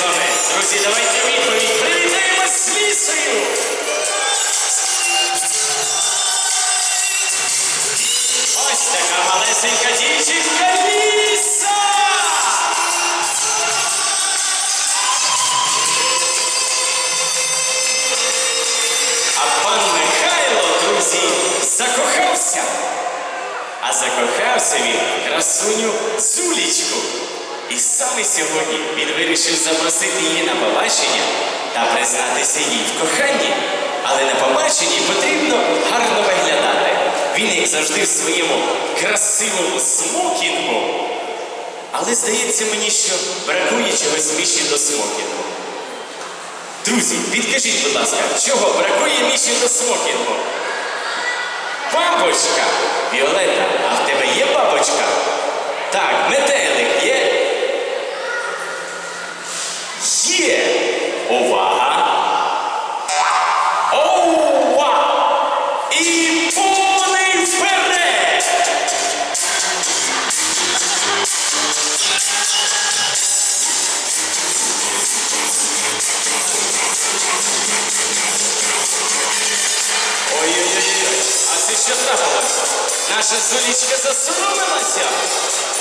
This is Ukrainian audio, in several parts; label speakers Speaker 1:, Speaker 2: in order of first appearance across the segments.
Speaker 1: вами. Друзі, давайте відповідь. Привітаємо з лісою. Ось така малесенька дівчинка ліса. А пан Михайло, друзі, закохався. А закохався він красуню Зулічку. І саме сьогодні він вирішив запросити її на побачення та признатися їй в коханні. Але на побаченні потрібно гарно виглядати. Він, як завжди, в своєму красивому смокінгу. Але здається мені, що бракує чогось Міші до смокінгу. Друзі, підкажіть, будь ласка, чого бракує Міші до смокінгу? Бабочка! Віолета, а в тебе є бабочка? Так, метелик є? Є! Увага! Ова! І повний! Ой-ой-ой, а це що трапилося? Наша Зулічка засоромилася.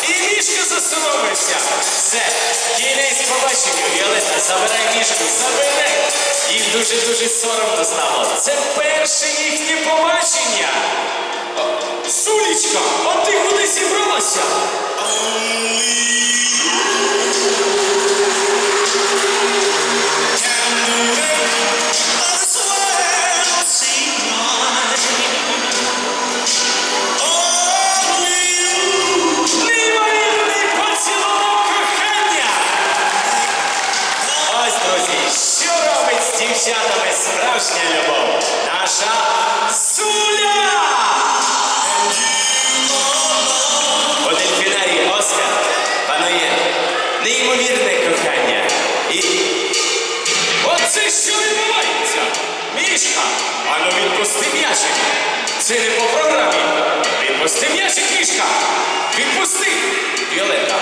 Speaker 1: І мішка засоромився. Кінець побачення. Віолета, забирай мішку, забирай. Їм дуже-дуже соромно стало. Це перше їхнє побачення. Сулічка, а ти куди зібралася? Не по програмі. Відпусти м'ячик, мішка. Відпусти. Віолета.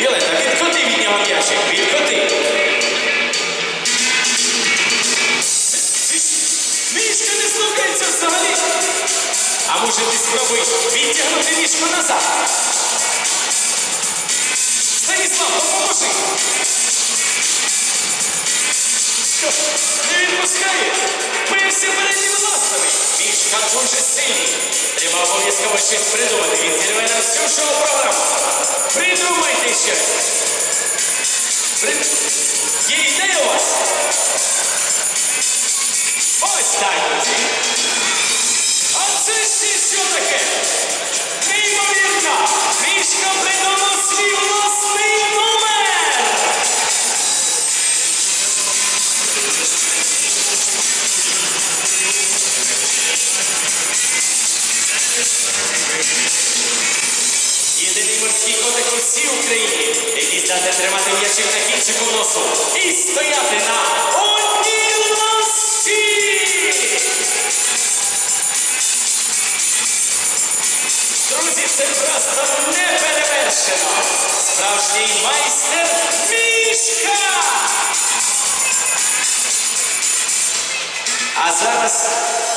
Speaker 1: Віолета, відкоти від нього м'ячик. Відкоти. Мішка не слухається взагалі. А може ти спробуй відтягнути мішку назад? Станіслав, допоможи. Не відпускає? Пився передніми ластами. Мішка дуже сильний. Треба обов'язково щось придумати. Він зірве на всю шоу-програму. У всій Україні, тримати м'ячик на кінчику носу і стояти на одній носі! Друзі, це просто неперевершено! Справжній майстер мішка! А зараз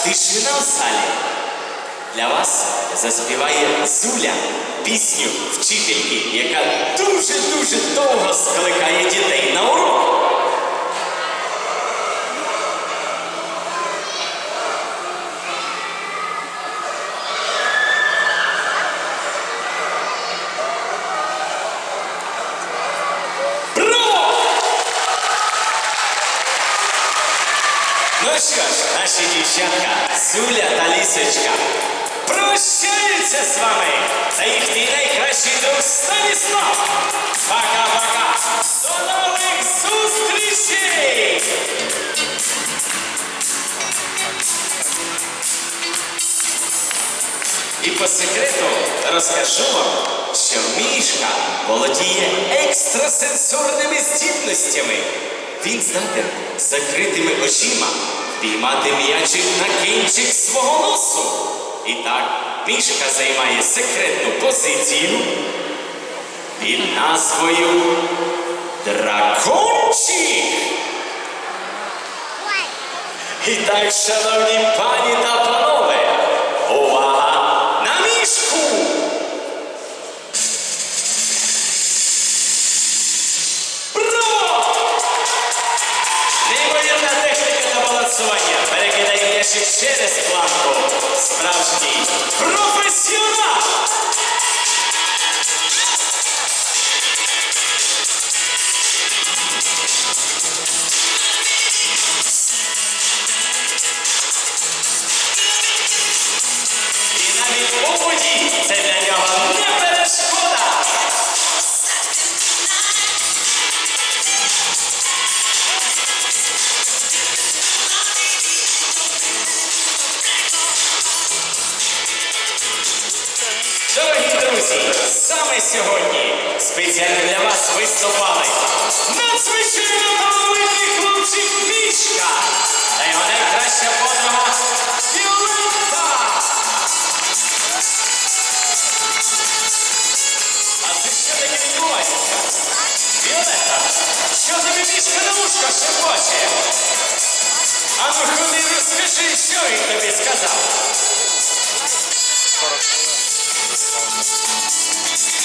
Speaker 1: тишина в залі. Для вас заспіває Зуля пісню вчительки, яка дуже-дуже довго скликає дітей на урок. Ну що ж, наші дівчатка, Зуля та Лісочка, прощаються з вами та їхній найкращий друг Станіслав. Пока-пока! До нових зустрічей! І по секрету розкажу вам, що мішка володіє екстрасенсорними здібностями. Він здатен закритими очима впіймати м'ячик на кінчик свого носу. І так, пішка займає секретну позицію під назвою дракончик. І так, шановні пані та панове, м'ячик через планку. Справжній професіонал! І навіть у воді це для друзі, саме сьогодні спеціально для вас виступали надзвичайно талановитий хлопчик Мішка та його найкраща подруга Віолетта. А це що таке відбувається? Віолетта, що тобі мішка на ушко шепоче? А ну ходи розкажи, що він тобі сказав. よし。